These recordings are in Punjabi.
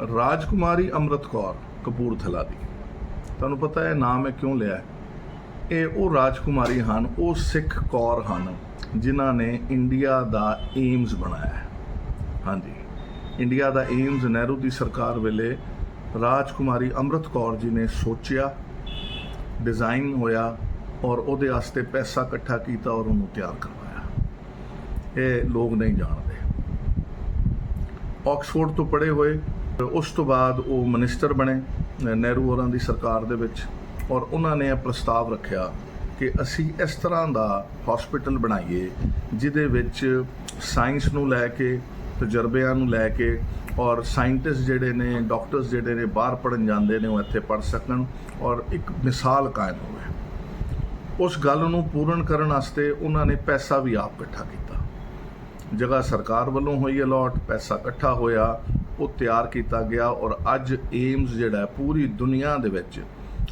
ਰਾਜਕੁਮਾਰੀ ਅੰਮ੍ਰਿਤ ਕੌਰ ਕਪੂਰਥਲਾ ਦੀ। ਤੁਹਾਨੂੰ ਪਤਾ ਹੈ ਨਾਮ ਇਹ ਕਿਉਂ ਲਿਆ ਇਹ ਉਹ ਰਾਜਕੁਮਾਰੀ ਹਨ, ਉਹ ਸਿੱਖ ਕੌਰ ਹਨ, ਜਿਨ੍ਹਾਂ ਨੇ ਇੰਡੀਆ ਦਾ ਏਮਸ ਬਣਾਇਆ ਹਾਂਜੀ, ਇੰਡੀਆ ਦਾ ਏਮਸ ਨਹਿਰੂ ਦੀ ਸਰਕਾਰ ਵੇਲੇ ਰਾਜਕੁਮਾਰੀ ਅੰਮ੍ਰਿਤ ਕੌਰ ਜੀ ਨੇ ਸੋਚਿਆ, ਡਿਜ਼ਾਈਨ ਹੋਇਆ ਔਰ ਉਹਦੇ ਵਾਸਤੇ ਪੈਸਾ ਇਕੱਠਾ ਕੀਤਾ ਔਰ ਉਹਨੂੰ ਤਿਆਰ ਕਰਵਾਇਆ। ਇਹ ਲੋਕ ਨਹੀਂ ਜਾਣਦੇ। ਆਕਸਫੋਰਡ ਤੋਂ ਪੜ੍ਹੇ ਹੋਏ ਉਸ ਤੋਂ ਬਾਅਦ ਉਹ ਮਿਨਿਸਟਰ ਬਣੇ ਨਹਿਰੂ ਹੋਰਾਂ ਦੀ ਸਰਕਾਰ ਦੇ ਵਿੱਚ, ਔਰ ਉਹਨਾਂ ਨੇ ਇਹ ਪ੍ਰਸਤਾਵ ਰੱਖਿਆ ਕਿ ਅਸੀਂ ਇਸ ਤਰ੍ਹਾਂ ਦਾ ਹਸਪੀਟਲ ਬਣਾਈਏ, ਜਿਹਦੇ ਵਿੱਚ ਸਾਇੰਸ ਨੂੰ ਲੈ ਕੇ, ਤਜਰਬਿਆਂ ਨੂੰ ਲੈ ਕੇ, ਔਰ ਸਾਇੰਟਿਸਟ ਜਿਹੜੇ ਨੇ ਡਾਕਟਰਸ ਜਿਹੜੇ ਨੇ, ਬਾਹਰ ਪੜਨ ਜਾਂਦੇ ਨੇ, ਉਹ ਇੱਥੇ ਪੜ ਸਕਣ, ਔਰ ਇੱਕ ਮਿਸਾਲ ਕਾਇਮ ਹੋਵੇ। ਉਸ ਗੱਲ ਨੂੰ ਪੂਰਨ ਕਰਨ ਵਾਸਤੇ ਉਹਨਾਂ ਨੇ ਪੈਸਾ ਵੀ ਆਪ ਇਕੱਠਾ ਕੀਤਾ। ਜਗ੍ਹਾ ਸਰਕਾਰ ਵੱਲੋਂ ਹੋਈ ਅਲਾਟ ਪੈਸਾ ਇਕੱਠਾ ਹੋਇਆ ਉਹ ਤਿਆਰ ਕੀਤਾ ਗਿਆ ਔਰ ਅੱਜ ਏਮਸ ਜਿਹੜਾ ਹੈ ਪੂਰੀ ਦੁਨੀਆ ਦੇ ਵਿੱਚ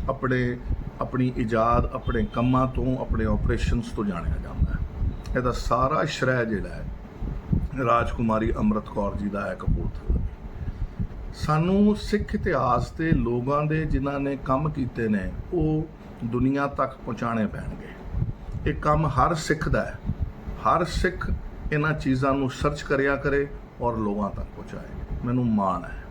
ਆਪਣੇ, ਆਪਣੀ ਇਜਾਦ, ਆਪਣੇ ਕੰਮਾਂ ਤੋਂ, ਆਪਣੇ ਆਪਰੇਸ਼ਨਸ ਤੋਂ ਜਾਣਿਆ ਜਾਂਦਾ ਹੈ। ਇਹਦਾ ਸਾਰਾ ਸ਼੍ਰੈ ਜਿਹੜਾ ਹੈ ਰਾਜਕੁਮਾਰੀ ਅੰਮ੍ਰਿਤ ਕੌਰ ਜੀ ਦਾ ਹੈ ਕਪੂਰਥਲਾ ਸਾਨੂੰ ਸਿੱਖ ਇਤਿਹਾਸ ਦੇ ਲੋਕਾਂ ਦੇ ਜਿਨ੍ਹਾਂ ਨੇ ਕੰਮ ਕੀਤੇ ਨੇ, ਉਹ ਦੁਨੀਆ ਤੱਕ ਪਹੁੰਚਾਣੇ ਪੈਣਗੇ। ਇਹ ਕੰਮ ਹਰ ਸਿੱਖ ਦਾ ਹੈ। ਹਰ ਸਿੱਖ ਇਹਨਾਂ ਚੀਜ਼ਾਂ ਨੂੰ ਸਰਚ ਕਰਿਆ ਕਰੇ ਔਰ ਲੋਕਾਂ ਤੱਕ ਪਹੁੰਚਾਏ। ਮੈਨੂੰ ਮਾਣ ਹੈ।